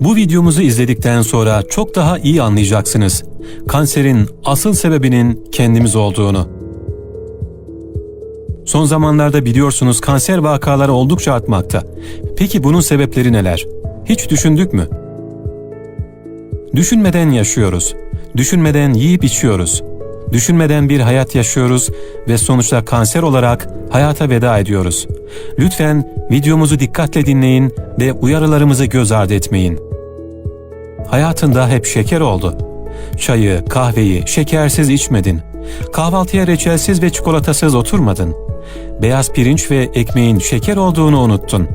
Bu videomuzu izledikten sonra çok daha iyi anlayacaksınız. Kanserin asıl sebebinin kendimiz olduğunu. Son zamanlarda biliyorsunuz kanser vakaları oldukça artmakta. Peki bunun sebepleri neler? Hiç düşündük mü? Düşünmeden yaşıyoruz. Düşünmeden yiyip içiyoruz. Düşünmeden bir hayat yaşıyoruz ve sonuçta kanser olarak hayata veda ediyoruz. Lütfen videomuzu dikkatle dinleyin ve uyarılarımızı göz ardı etmeyin. Hayatında hep şeker oldu. Çayı, kahveyi şekersiz içmedin. Kahvaltıya reçelsiz ve çikolatasız oturmadın. Beyaz pirinç ve ekmeğin şeker olduğunu unuttun.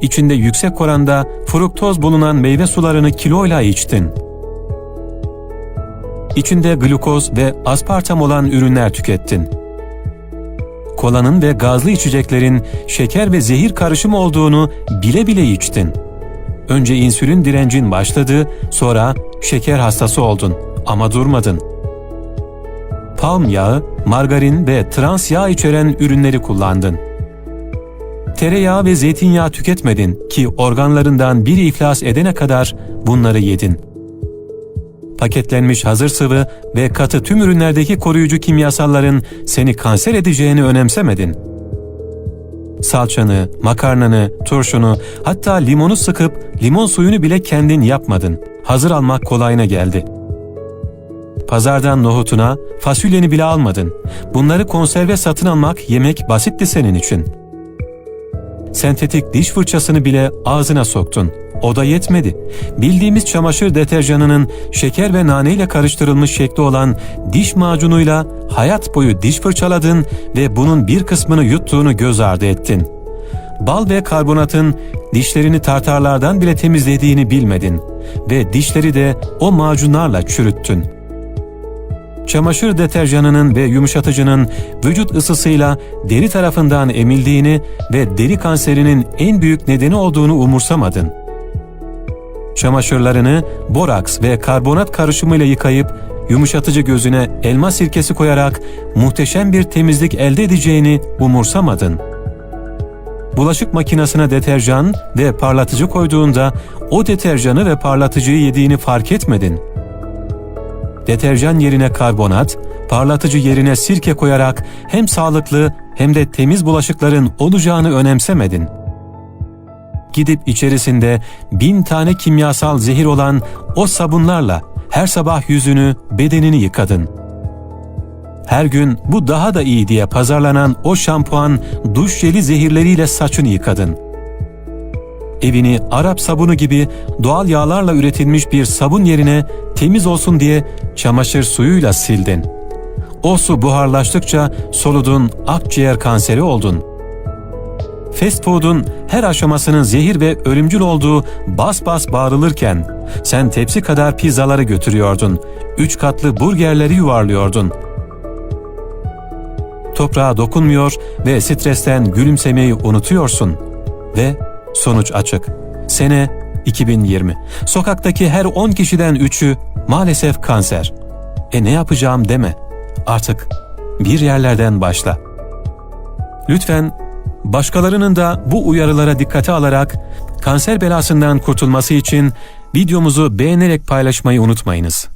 İçinde yüksek oranda fruktoz bulunan meyve sularını kiloyla içtin. İçinde glukoz ve aspartam olan ürünler tükettin. Kolanın ve gazlı içeceklerin şeker ve zehir karışımı olduğunu bile bile içtin. Önce insülin direncin başladı, sonra şeker hastası oldun ama durmadın. Palm yağı, margarin ve trans yağ içeren ürünleri kullandın. Tereyağı ve zeytinyağı tüketmedin ki organlarından biri iflas edene kadar bunları yedin. Paketlenmiş hazır sıvı ve katı tüm ürünlerdeki koruyucu kimyasalların seni kanser edeceğini önemsemedin. Salçanı, makarnanı, turşunu, hatta limonu sıkıp limon suyunu bile kendin yapmadın. Hazır almak kolayına geldi. Pazardan nohutuna, fasulyeni bile almadın. Bunları konserve satın almak yemek basitti senin için. Sentetik diş fırçasını bile ağzına soktun. O da yetmedi. Bildiğimiz çamaşır deterjanının şeker ve nane ile karıştırılmış şekli olan diş macunuyla hayat boyu diş fırçaladın ve bunun bir kısmını yuttuğunu göz ardı ettin. Bal ve karbonatın dişlerini tartarlardan bile temizlediğini bilmedin ve dişleri de o macunlarla çürüttün. Çamaşır deterjanının ve yumuşatıcının vücut ısısıyla deri tarafından emildiğini ve deri kanserinin en büyük nedeni olduğunu umursamadın. Çamaşırlarını boraks ve karbonat karışımıyla yıkayıp yumuşatıcı gözüne elma sirkesi koyarak muhteşem bir temizlik elde edeceğini umursamadın. Bulaşık makinesine deterjan ve parlatıcı koyduğunda o deterjanı ve parlatıcıyı yediğini fark etmedin. Deterjan yerine karbonat, parlatıcı yerine sirke koyarak hem sağlıklı hem de temiz bulaşıkların olacağını önemsemedin.'' Gidip içerisinde bin tane kimyasal zehir olan o sabunlarla her sabah yüzünü, bedenini yıkadın. Her gün bu daha da iyi diye pazarlanan o şampuan, duş jeli zehirleriyle saçını yıkadın. Evini Arap sabunu gibi doğal yağlarla üretilmiş bir sabun yerine temiz olsun diye çamaşır suyuyla sildin. O su buharlaştıkça soludun, akciğer kanseri oldun.'' Fast food'un her aşamasının zehir ve ölümcül olduğu bas bas bağırılırken sen tepsi kadar pizzaları götürüyordun, üç katlı burgerleri yuvarlıyordun. Toprağa dokunmuyor ve stresten gülümsemeyi unutuyorsun. Ve sonuç açık. Sene 2020. Sokaktaki her 10 kişiden 3'ü maalesef kanser. E ne yapacağım deme. Artık bir yerlerden başla. Lütfen Başkalarının da bu uyarılara dikkate alarak kanser belasından kurtulması için videomuzu beğenerek paylaşmayı unutmayınız.